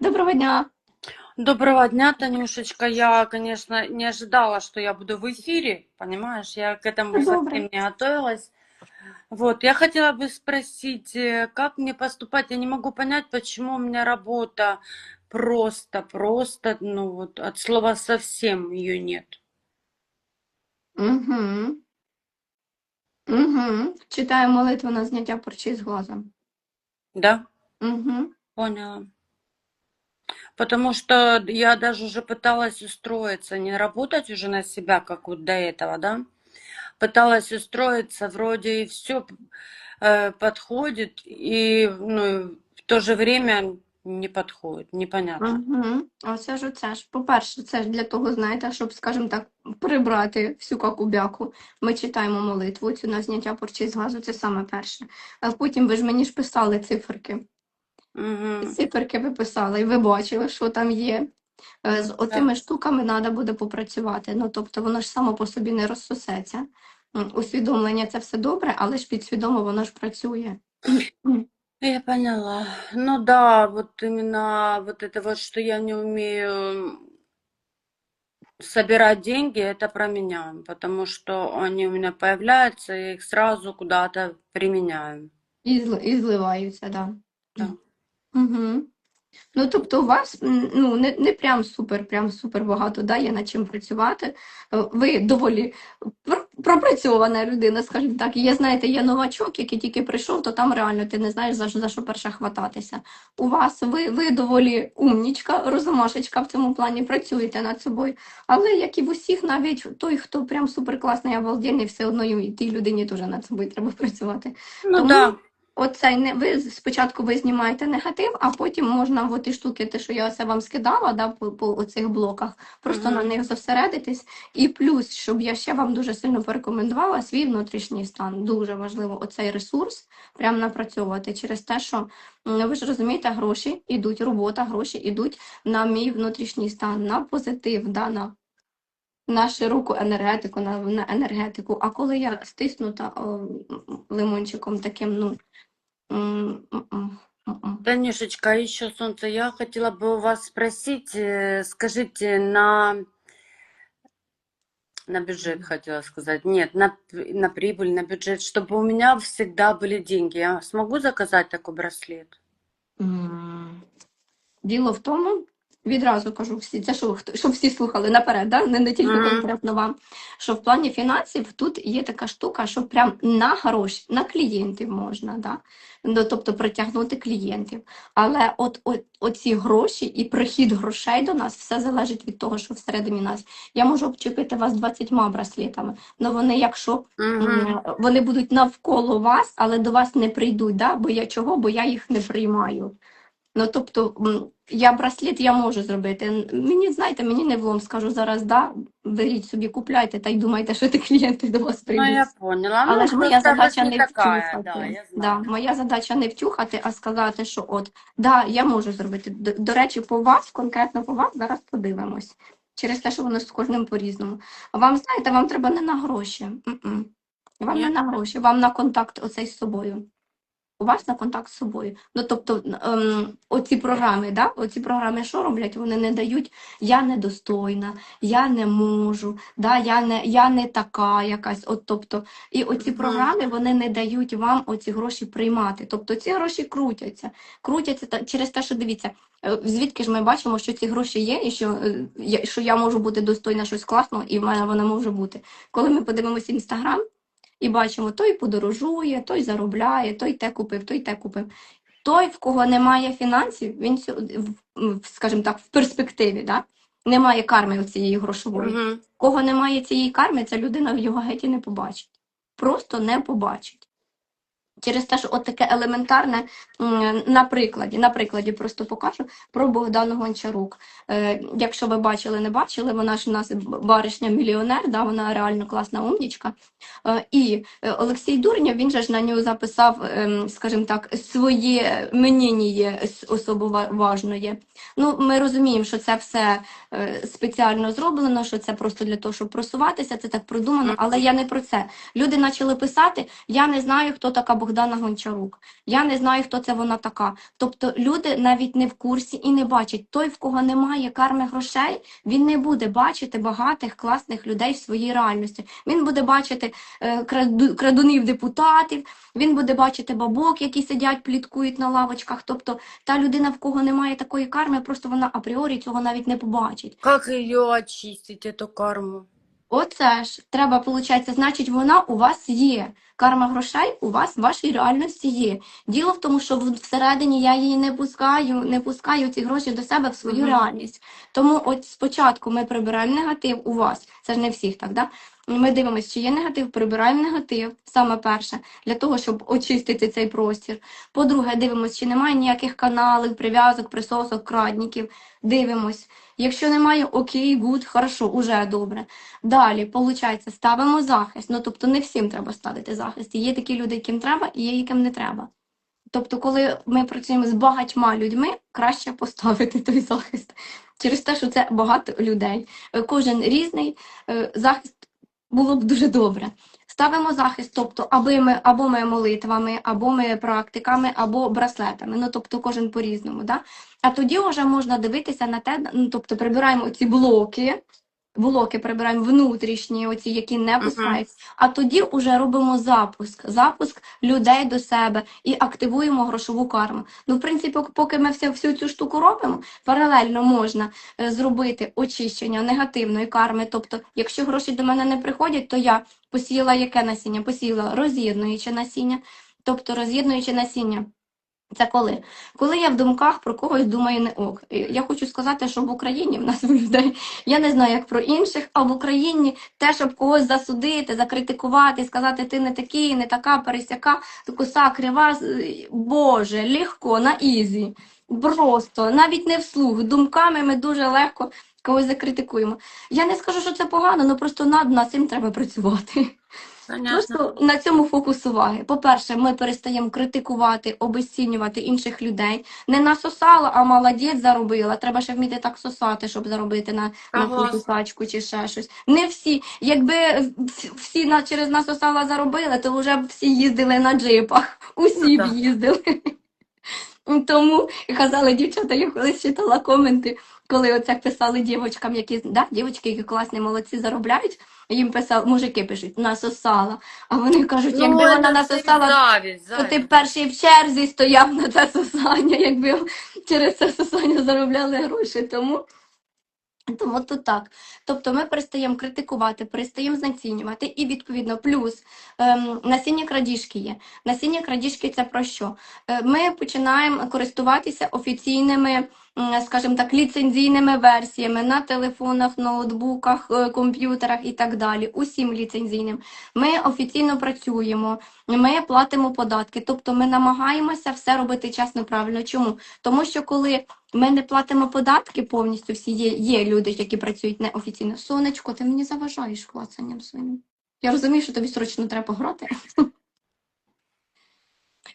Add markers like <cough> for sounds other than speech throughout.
Доброго дня. Доброго дня, Танюшечка. Я, конечно, не ожидала, что я буду в эфире, понимаешь? Я к этому совсем не готовилась. Вот, я хотела бы спросить, э, как мне поступать? Я не могу понять, почему у меня работа просто, просто, ну вот, от слова совсем ее нет. Угу. Угу. Читаю молитву на зняття порчі з глаза. Да? Угу. Поняла. Потому что я даже уже пыталась устроиться, не работать уже на себя, как вот до этого, да? Пыталась устроиться, вроде и все подходит, и ну, в то же время не подходит, непонятно. Угу. Оце ж оце ж. По-перше, це ж для того, знаєте, щоб, скажімо так, прибрати всю какубяку. Ми читаємо молитву цю на зняття порчі з глазу, це саме перше. А потім ви ж мені ж писали циферки. Мгм. Циферки ви писали, і ви бачили, що там є. Е, З отими штуками треба буде попрацювати. Ну, тобто воно ж само по собі не розсосеться. Усвідомлення це все добре, але ж підсвідомо воно ж працює. Я поняла. Ну да, вот именно вот это вот, что я не умею собирать деньги, это про меня, потому что они у меня появляются, я их сразу куда-то применяю. І, зли- і зливаються, да. Угу. Ну, тобто у вас ну, не, не прям супер, прям супер багато, да, є над чим працювати. Е, Ви доволі пропрацьована людина, скажімо так. Є, знаєте, є новачок, який тільки прийшов, то там реально ти не знаєш, за, що- за що перше хвататися. У вас ви, ви доволі умнічка, розумашечка в цьому плані, працюєте над собою. Але як і в усіх, навіть той, хто прям суперкласний, обалденний, все одно і тій людині теж над собою треба працювати. Ну Тому да, Оцей не ви спочатку ви знімаєте негатив, а потім можна в ті штуки, те, що я оце вам скидала, да, по, по оцих блоках, просто на них зосередитись. І плюс, щоб я ще вам дуже сильно порекомендувала свій внутрішній стан. Дуже важливо оцей ресурс прям напрацьовувати через те, що ви ж розумієте, гроші йдуть, робота, гроші йдуть на мій внутрішній стан, на позитив, да, на на широку енергетику, на, на енергетику. А коли я стиснута о, лимончиком таким, ну. Танюшечка, а еще, солнце, я хотела бы у вас спросить, э, скажите, на, на бюджет хотела сказать, нет, на, на прибыль, на бюджет, чтобы у меня всегда были деньги. Я смогу заказать такой браслет? М. Діло в тому, відразу кажу всі, це що, хто- щоб всі слухали наперед, да? не, не тільки конкретно вам, що в плані фінансів тут є така штука, що прям на гроші, на клієнтів можна, да? Ну, тобто притягнути клієнтів. Але от, от оці гроші і прихід грошей до нас, все залежить від того, що всередині нас. Я можу обчепити вас 20 браслетами, але вони, якщо Вони будуть навколо вас, але до вас не прийдуть, да? бо я чого? Бо я їх не приймаю. Ну, тобто, я браслет я можу зробити. Мені, знаєте, мені не влом, скажу зараз, да, беріть собі, купляйте та й думайте, що ті клієнти до вас Ну, я поняла. Але Ну, ж моя задача не такая, втюхати. да, я Да, моя задача не втюхати, а сказати, що от, да, я можу зробити. До, до речі, по вас, конкретно по вас, зараз подивимось. Через те, що воно з кожним по-різному. А Вам, знаєте, вам треба не на гроші. Вам Ні? не на гроші, вам на контакт оцей з собою. У вас на контакт з собою. Ну, тобто, ем, оці програми, да? оці програми що роблять? Вони не дають я недостойна, я не можу, да? я, не, я не така якась. От, тобто, і оці програми вони не дають вам оці гроші приймати. Тобто ці гроші крутяться. Крутяться та- через те, що дивіться, е, звідки ж ми бачимо, що ці гроші є, і що, е, я, що я можу бути достойна щось класного, і в мене воно може бути. Коли ми подивимося інстаграм. І бачимо, той подорожує, той заробляє, той те купив, той те купив. Той, в кого немає фінансів, він скажімо так, в перспективі, да? немає карми цієї грошової. Угу. Кого немає цієї карми, ця людина його геть і не побачить. Просто не побачить. Через те, що от таке елементарне на прикладі, на прикладі просто покажу про Богдану Гончарук. Е, якщо ви бачили, не бачили, вона ж у нас баришня мільйонер, да, вона реально класна умнічка. Е, і е, Олексій Дурнєв, він же ж на нього записав, ем, скажімо так, своє мнення особо ва- важної. Ну, ми розуміємо, що це все спеціально зроблено, що це просто для того, щоб просуватися, це так продумано, але я не про це. Люди почали писати, я не знаю, хто така Богдана Богдана Гончарук. Я не знаю, хто це вона така. Тобто люди навіть не в курсі і не бачать. Той, в кого немає карми грошей, він не буде бачити багатих, класних людей в своїй реальності. Він буде бачити е, краду- крадунів депутатів, він буде бачити бабок, які сидять, пліткують на лавочках. Тобто та людина, в кого немає такої карми, просто вона апріорі цього навіть не побачить. Как ее очистить, эту карму? Оце ж треба, виходить, значить, вона у вас є. Карма грошей у вас в вашій реальності є. Діло в тому, що в- всередині я її не пускаю, не пускаю ці гроші до себе в свою Мгм. реальність. Тому от спочатку ми прибираємо негатив у вас. Це ж не всіх так, да? Ми дивимося, чи є негатив, прибираємо негатив, саме перше, для того, щоб очистити цей простір. По-друге, дивимося, чи немає ніяких каналів, прив'язок, присосок, крадників. Дивимось. Якщо немає, окей, гуд, хорошо, уже добре. Далі, виходить, ставимо захист. Ну, тобто не всім треба ставити захист. Є такі люди, яким треба, і є яким не треба. Тобто, коли ми працюємо з багатьма людьми, краще поставити той захист. Через те, що це багато людей. Кожен різний е, захист було б дуже добре. Ставимо захист, тобто, аби ми або ми молитвами, або ми практиками, або браслетами. Ну, тобто, кожен по-різному. Да? А тоді вже можна дивитися на те, ну, тобто прибираємо ці блоки, блоки прибираємо внутрішні, оці, які не пускають. А тоді вже робимо запуск, запуск людей до себе і активуємо грошову карму. Ну, в принципі, поки ми всю, всю цю штуку робимо, паралельно можна е, зробити очищення негативної карми. Тобто, якщо гроші до мене не приходять, то я посіяла яке насіння? Посіяла роз'єднуюче насіння. Тобто роз'єднуюче насіння. Це коли? Коли я в думках про когось думаю не ок. Я хочу сказати, що в Україні в нас <laughs> в людей, я не знаю, як про інших, а в Україні те, щоб когось засудити, закритикувати, сказати, ти не такий, не така, пересяка, коса, крива, Боже, легко, на ізі. Просто, навіть не вслух. Думками ми дуже легко когось закритикуємо. Я не скажу, що це погано, але просто над, над цим треба працювати. Понятно. Просто на цьому фокус уваги. По-перше, ми перестаємо критикувати, обесцінювати інших людей. Не насосала, а молодець заробила. Треба ще вміти так сосати, щоб заробити на, на кусачку чи ще щось. Не всі. Якби всі на, через насосала заробили, то вже б всі їздили на джипах. Усі Ну, б так. їздили. Тому і казали дівчата, я колись читала коменти, коли оце писали дівчаткам, які да, дівчатки, які класні молодці заробляють. Їм писав, мужики пишуть, насосала. А вони кажуть, Ну, якби вона это насосала, зависть, то ти перший в черзі стояв на це сосання, якби через це сосання заробляли гроші. Тому, тому тут так. Тобто ми перестаємо критикувати, перестаємо знецінювати. І відповідно, плюс ем, насіння крадіжки є. Насіння крадіжки це про що? Е, Ми починаємо користуватися офіційними, скажімо так, ліцензійними версіями на телефонах, ноутбуках, е, комп'ютерах і так далі. Усім ліцензійним. Ми офіційно працюємо, ми платимо податки. Тобто ми намагаємося все робити чесно, правильно. Чому? Тому що коли ми не платимо податки повністю, всі є, є люди, які працюють неофіційно. Сонечко, ти мені заважаєш клацанням своїм. Я розумію, що тобі срочно треба грати.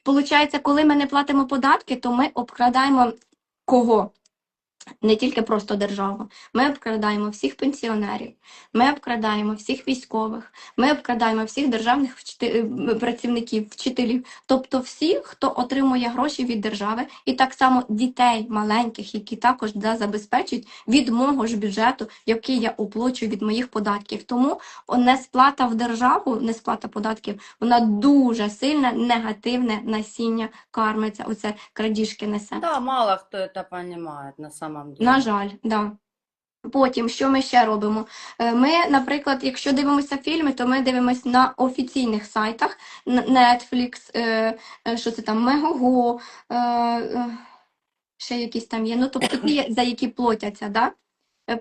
Получається, коли ми не платимо податки, то ми обкрадаємо кого? Не тільки просто державу. Ми обкрадаємо всіх пенсіонерів, ми обкрадаємо всіх військових, ми обкрадаємо всіх державних вчити- е, працівників, вчителів, тобто всіх, хто отримує гроші від держави, і так само дітей маленьких, які також да, забезпечують від мого ж бюджету, який я оплачую від моїх податків. Тому несплата в державу, несплата податків, вона дуже сильне негативне насіння карми. Це оце крадіжки несе. Да, мало кто это понимает на самом деле. На жаль, да. Потім, що ми ще робимо? Е, Ми, наприклад, якщо дивимося фільми, то ми дивимося на офіційних сайтах Netflix, е, е, що це там, е, ще якісь там є. Ну, тобто ті, за які платяться, да?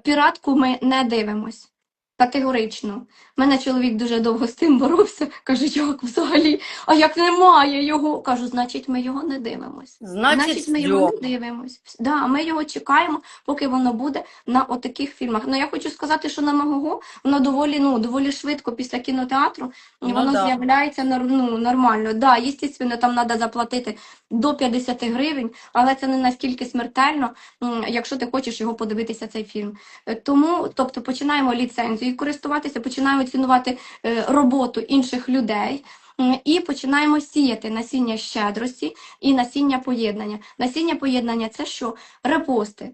Піратку ми не дивимось. Категорично. Мене чоловік дуже довго з тим боровся. Каже, як взагалі? А як немає його? Кажу, значить, ми його не дивимось. Значит, Значить, ми його не дивимось. Да, ми його чекаємо, поки воно буде на отаких фільмах. Ну я хочу сказати, що на Магого воно доволі, ну, доволі швидко після кінотеатру Ну, воно да. з'являється ну, нормально. Да, звісно, там треба заплатити до 50 гривень, але це не настільки смертельно, якщо ти хочеш його подивитися, цей фільм. Е, Тому, тобто, починаємо ліцензію користуватися, починаємо цінувати е, роботу інших людей. І починаємо сіяти насіння щедрості і насіння поєднання. Насіння поєднання це що? Репости.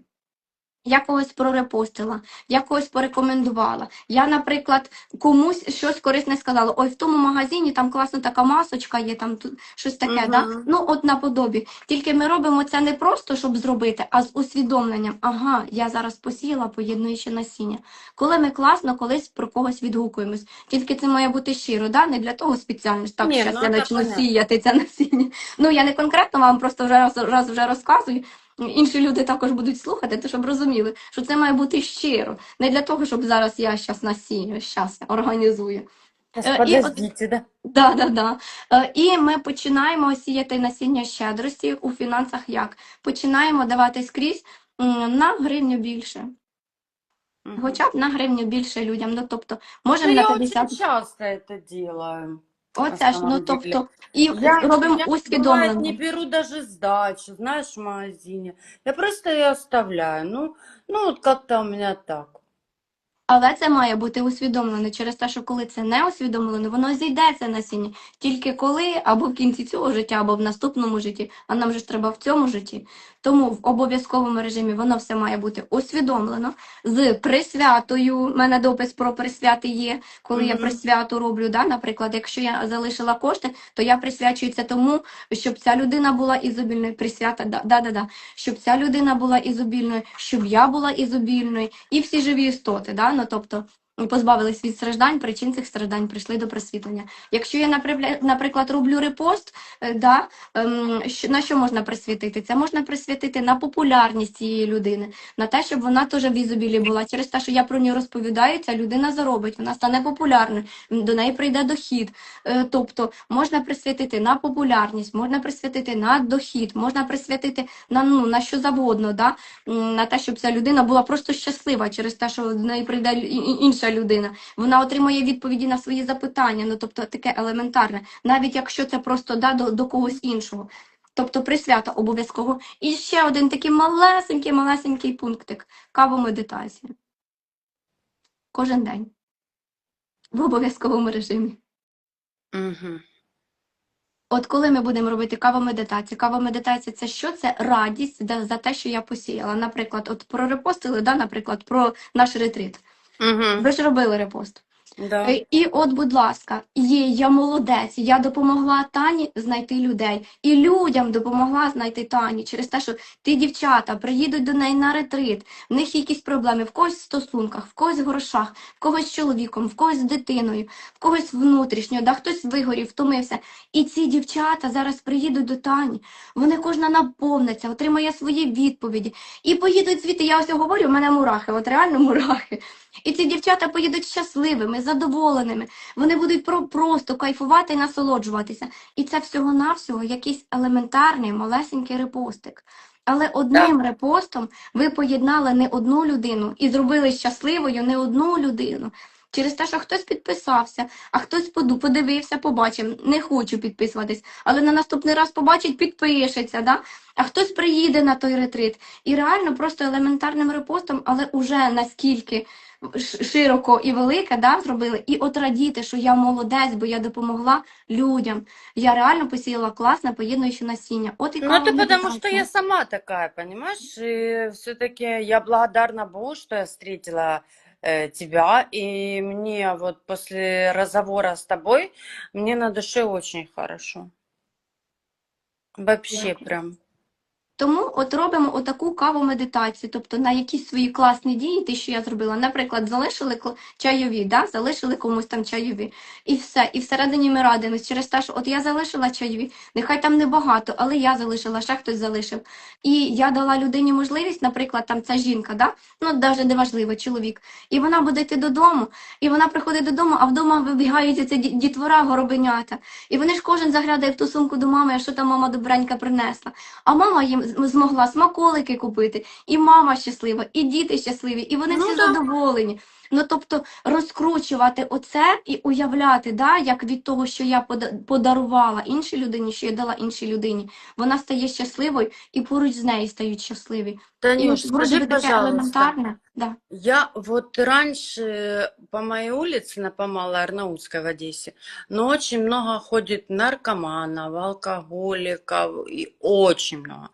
Я когось прорепостила, я когось порекомендувала. Я, наприклад, комусь щось корисне сказала. Ой, в тому магазині там класна така масочка є, там тут щось таке. Да? Ну, от наподобі. Тільки ми робимо це не просто, щоб зробити, а з усвідомленням. Ага, я зараз посіяла, поєднуючи насіння. Коли ми класно колись про когось відгукуємось. Тільки це має бути щиро, да? не для того спеціально. що Так, Ні, зараз ну, я почну сіяти це насіння. Ну, я не конкретно вам просто вже раз, раз вже розказую. Інші люди також будуть слухати, то щоб розуміли, що це має бути щиро. Не для того, щоб зараз я щас насію, щас організую. Е, і от- да? Да, да, да. Е, І ми починаємо сіяти насіння щедрості у фінансах як? Починаємо давати скрізь на гривню більше. Хоча б на гривню більше людям. Ну, тобто, можемо я на очень 50. часто это делаю. Оце ж, ну, тобто, і Я, робимо я, бывает, усвідомлено. не беру даже сдачу, знаешь, в магазине. Я просто ее оставляю. Ну, ну вот как-то у меня так. Але це має бути усвідомлено через те, що коли це не усвідомлено, воно зійде це насіння. Тільки коли або в кінці цього життя, або в наступному житті, а нам же ж треба в цьому житті. Тому в обов'язковому режимі воно все має бути усвідомлено з присвятою. У мене допис про присвяти є, коли я Мгм. присвяту роблю. Да? Наприклад, якщо я залишила кошти, то я присвячую це тому, щоб ця людина була ізобільною. Присвята, да, да, да, да. щоб ця людина була ізобільною, щоб я була ізобільною, і всі живі істоти. Да? Ну, тобто, позбавились від страждань, причин цих страждань прийшли до просвітлення. Якщо я, наприклад, роблю репост, е, да, ем, на що можна присвятити? Це можна присвятити на популярність цієї людини, на те, щоб вона теж в ізобілі була. Через те, що я про нього розповідаю, ця людина заробить, вона стане популярною, до неї прийде дохід. Е, Тобто можна присвятити на популярність, можна присвятити на дохід, можна присвятити на, ну, на що завгодно, да? На те, щоб ця людина була просто щаслива через те, що до неї прийде і- і- інша людина. Вона отримує відповіді на свої запитання, ну тобто таке елементарне, навіть якщо це просто да, до, до когось іншого. Тобто присвята обов'язково. І ще один такий малесенький, малесенький пунктик кавомедитація. Кожен день. В обов'язковому режимі. Мгм. От коли ми будемо робити кавомедитацію, кавомедитація це що? Це радість за, за те, що я посіяла. Наприклад, от про репостили, да, наприклад, про наш ретрит. Мгм. Ви ж робили репост. Да. Е, І от, будь ласка, є, я молодець, я допомогла Тані знайти людей. І людям допомогла знайти Тані через те, що ті дівчата приїдуть до неї на ретрит, в них якісь проблеми, в когось в стосунках, в когось в грошах, в когось з чоловіком, в когось з дитиною, в когось внутрішньо, да, хтось вигорів, втомився. І ці дівчата зараз приїдуть до Тані, вони кожна наповниться, отримає свої відповіді. І поїдуть звідти, я ось говорю, в мене мурахи, от реально мурахи. І ці дівчата поїдуть щасливими, задоволеними. Вони будуть про просто кайфувати і насолоджуватися. І це всього-навсього якийсь елементарний малесенький репостик. Але одним репостом ви поєднали не одну людину і зробили щасливою не одну людину. Через те, що хтось підписався, а хтось подивився, побачив, не хочу підписуватись, але на наступний раз побачить, підпишеться, да? а хтось приїде на той ретрит. І реально просто елементарним репостом, але уже наскільки широко і велике да, зробили, і от радіти, що я молодець, бо я допомогла людям. Я реально посіяла класне поєднуюче насіння. От і Ну, это потому что я сама такая, понимаешь? И все-таки я благодарна Богу, что я встретила э, тебя. И мне вот после разговора с тобой, мне на душе очень хорошо. Вообще прям. Тому от робимо отаку кавомедитацію, тобто на якісь свої класні дії, ті, що я зробила. Наприклад, залишили чайові, да? залишили комусь там чайові. І все. І всередині ми радимось через те, що от я залишила чайові, нехай там небагато, але я залишила, ще хтось залишив. І я дала людині можливість, наприклад, там ця жінка, да? ну навіть не важливо, чоловік. І вона буде йти додому, і вона приходить додому, а вдома вибігають ці дітвора, горобенята. І вони ж кожен заглядає в ту сумку до мами, що там мама добренька принесла. А мама їм змогла смаколики купити, і мама щаслива, і діти щасливі, і вони Ну всі так. задоволені. Ну тобто розкручувати оце і уявляти, да, як від того, що я пода- подарувала іншій людині, що я дала іншій людині, вона стає щасливою, і поруч з нею стають щасливі. І Танюш, скажи, пожалуйста. Да. Я вот раньше по моей улице, на Помалой Арнаутской в Одессе, но очень много ходит наркоманов, алкоголиков, и очень много.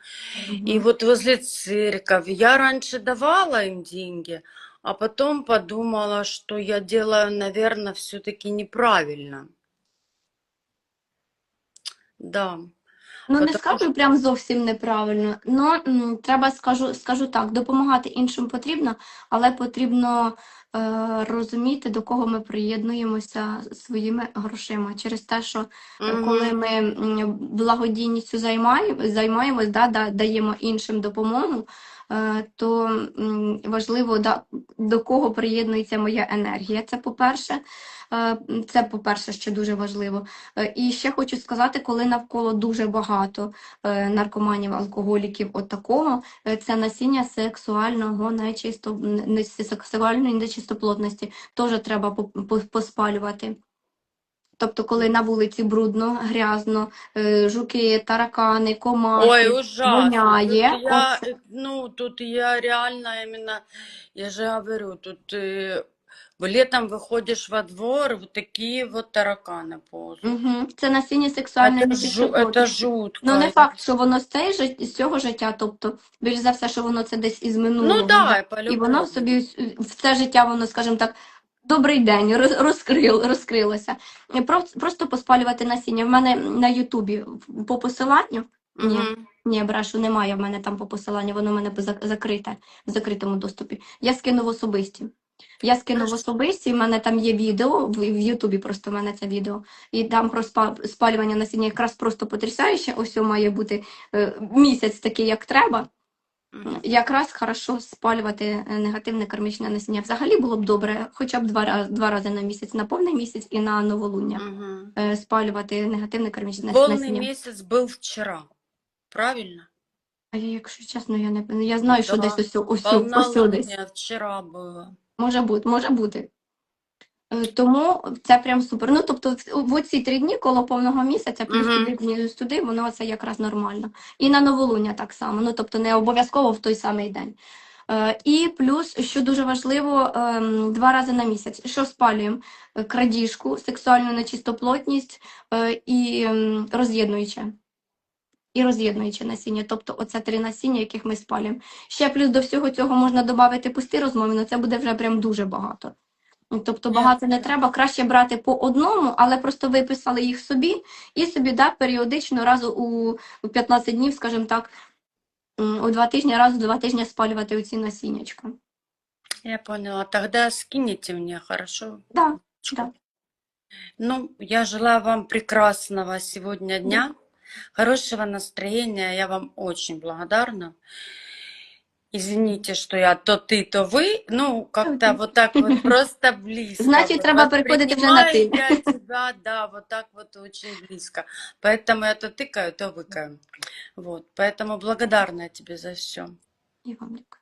И Мгм. вот возле церковь я раньше давала им деньги, а потом подумала, что я делаю, наверное, все-таки неправильно. Да. Ну, не скажу прям зовсім неправильно. М, треба скажу, скажу так, допомагати іншим потрібно, але потрібно е, розуміти, до кого ми приєднуємося своїми грошима. Через те, що е, коли ми благодійністю займаємо, займаємось, да, да, даємо іншим допомогу, то важливо, до кого приєднується моя енергія. Це по-перше. Е, Це, по-перше, що дуже важливо. Е, І ще хочу сказати, коли навколо дуже багато е, наркоманів, алкоголіків, от такого, е, це насіння сексуального нечисто, сексуальної нечистоплотності теж треба по- по- поспалювати. Тобто, коли на вулиці брудно, грязно, е, жуки, таракани, комахи, Ой, ужасно. воняє, Тут я, оце- э, ну, тут я реально именно, я же говорю, тут э, летом выходишь во двор, вот такие вот тараканы ползают. Мгм. це насіння сексуальної Это, жу- это нечистоплотності. жутко. Ну, не это- факт, що воно з цієї жит- з цього життя, тобто, більш за все, що воно це десь із минулого. Ну да, І по-любому. воно собі в це життя, воно, скажімо так, добрий день, роз- розкрил, розкрилося. Просто поспалювати насіння. В мене на Ютубі по посиланню, ні, Мгм. ні, брешу, немає в мене там по посиланню, воно в мене закрите, в закритому доступі. Я скину в особисті. Я скину в особисті, в мене там є відео, в, Ютубі просто в мене це відео. І там про спа- спалювання насіння якраз просто потрясаюче. Ось має бути е, місяць такий, як треба. Мгм. Якраз хорошо спалювати е, негативне кармічне насіння. Взагалі було б добре, хоча б два, раз- два рази на місяць, на повний місяць і на новолуння. Мгм. е, Спалювати негативне кармічне Полный насіння. месяц был вчера, правильно? А я, якщо чесно, я не я знаю, що Да. десь ось ось ось десь. Полнолуние вчера было. Може бути, може бути. Е, Тому це прям супер. Ну, тобто, в- оці три дні коло повного місяця, плюс туди, плюс туди, воно це якраз нормально. І на новолуння так само. Ну, тобто, не обов'язково в той самий день. Е, І плюс, що дуже важливо, ем, два рази на місяць. Що спалюємо? Е, Крадіжку, сексуальну нечистоплотність і ем, роз'єднуюче. І роз'єднуюче насіння, тобто оце три насіння, яких ми спалюємо. Ще плюс до всього цього можна додати пусті розмови, але це буде вже прям дуже багато. Ну, Тобто багато не треба, краще брати по одному, але просто виписали їх собі і собі да, періодично раз у, у 15 днів, скажімо так, у два тижні, раз у два тижні спалювати оці насіннячка. Я поняла. Тогда скинете мне, хорошо? Да, да. Ну, я желаю вам прекрасного сегодня дня, хорошего настроения. Я вам очень благодарна. Извините, что я то ты, то вы. Ну, как-то вот так вот просто близко. Значить, вот треба переходити вже на ти. я тебя, да, вот так вот очень близко. Поэтому я то тыкаю, то выкаю. Вот, поэтому благодарна тебе за все. І вам дякую.